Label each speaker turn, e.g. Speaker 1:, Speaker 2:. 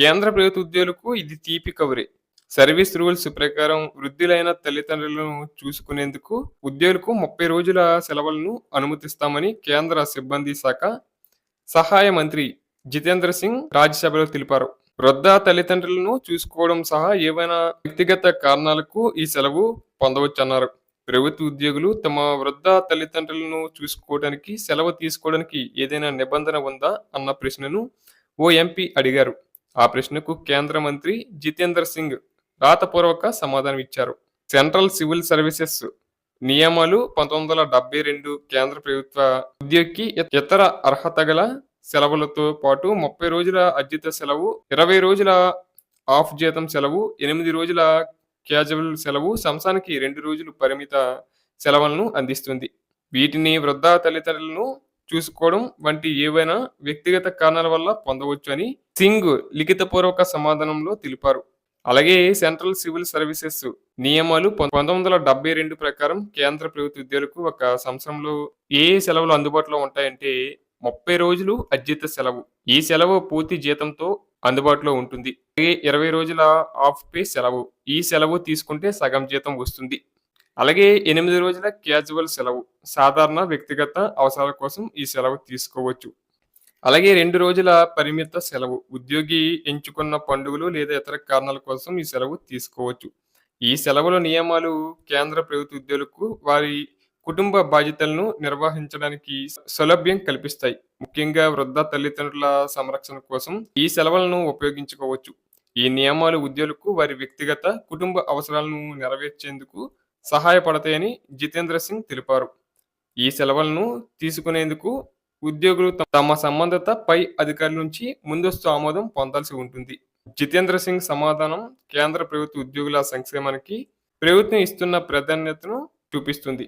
Speaker 1: కేంద్ర ప్రభుత్వ ఉద్యోగులకు ఇది తీపి కబురే. సర్వీస్ రూల్స్ ప్రకారం వృద్ధులైన తల్లిదండ్రులను చూసుకునేందుకు ఉద్యోగులకు ముప్పై రోజుల సెలవులను అనుమతిస్తామని కేంద్ర సిబ్బంది శాఖ సహాయ మంత్రి జితేంద్ర సింగ్ రాజ్యసభలో తెలిపారు. వృద్ధ తల్లిదండ్రులను చూసుకోవడం సహా ఏవైనా వ్యక్తిగత కారణాలకు ఈ సెలవు పొందవచ్చన్నారు. ప్రభుత్వ ఉద్యోగులు తమ వృద్ధ తల్లిదండ్రులను చూసుకోవడానికి సెలవు తీసుకోవడానికి ఏదైనా నిబంధన ఉందా అన్న ప్రశ్నను ఓ ఎంపీ అడిగారు. ఆ ప్రశ్నకు కేంద్ర మంత్రి జితేందర్ సింగ్ రాతపూర్వక సమాధానం ఇచ్చారు. సెంట్రల్ సివిల్ సర్వీసెస్ నియమాలు పంతొమ్మిది వందల డెబ్బై రెండు కేంద్ర ప్రభుత్వ ఉద్యోగికి ఇతర అర్హత గల సెలవులతో పాటు ముప్పై రోజుల అర్జిత సెలవు ఇరవై రోజుల ఆఫ్ జీతం సెలవు ఎనిమిది రోజుల క్యాజువల్ సెలవు సంవత్సరానికి రెండు రోజులు పరిమిత సెలవులను అందిస్తుంది. వీటిని వృద్ధ తల్లిదండ్రులను చూసుకోవడం వంటి ఏవైనా వ్యక్తిగత కారణాల వల్ల పొందవచ్చు అని సింగ్ లిఖితపూర్వక సమాధానంలో తెలిపారు. అలాగే సెంట్రల్ సివిల్ సర్వీసెస్ నియమాలు పంతొమ్మిది వందల డెబ్బై రెండు ప్రకారం కేంద్ర ప్రభుత్వ ఉద్యోగులకు ఒక సంవత్సరంలో ఏ సెలవులు అందుబాటులో ఉంటాయంటే ముప్పై రోజులు అర్జిత సెలవు. ఈ సెలవు పూర్తి జీతంతో అందుబాటులో ఉంటుంది. అలాగే ఇరవై రోజుల ఆఫ్ పే సెలవు. ఈ సెలవు తీసుకుంటే సగం జీతం వస్తుంది. అలాగే ఎనిమిది రోజుల క్యాజువల్ సెలవు సాధారణ వ్యక్తిగత అవసరాల కోసం ఈ సెలవు తీసుకోవచ్చు. అలాగే రెండు రోజుల పరిమిత సెలవు ఉద్యోగి ఎంచుకున్న పండుగలు లేదా ఇతర కారణాల కోసం ఈ సెలవు తీసుకోవచ్చు. ఈ సెలవుల నియమాలు కేంద్ర ప్రభుత్వ ఉద్యోగులకు వారి కుటుంబ బాధ్యతలను నిర్వహించడానికి సౌలభ్యం కల్పిస్తాయి. ముఖ్యంగా వృద్ధ తల్లిదండ్రుల సంరక్షణ కోసం ఈ సెలవులను ఉపయోగించుకోవచ్చు. ఈ నియమాలు ఉద్యోగులకు వారి వ్యక్తిగత కుటుంబ అవసరాలను నెరవేర్చేందుకు సహాయపడతాయని జితేంద్ర సింగ్ తెలిపారు. ఈ సెలవులను తీసుకునేందుకు ఉద్యోగులు తమ సంబంధిత పై అధికారుల నుంచి ముందస్తు ఆమోదం పొందాల్సి ఉంటుంది. జితేంద్ర సింగ్ సమాధానం కేంద్ర ప్రభుత్వ ఉద్యోగుల సంక్షేమానికి ప్రభుత్వం ఇస్తున్న ప్రాధాన్యతను చూపిస్తుంది.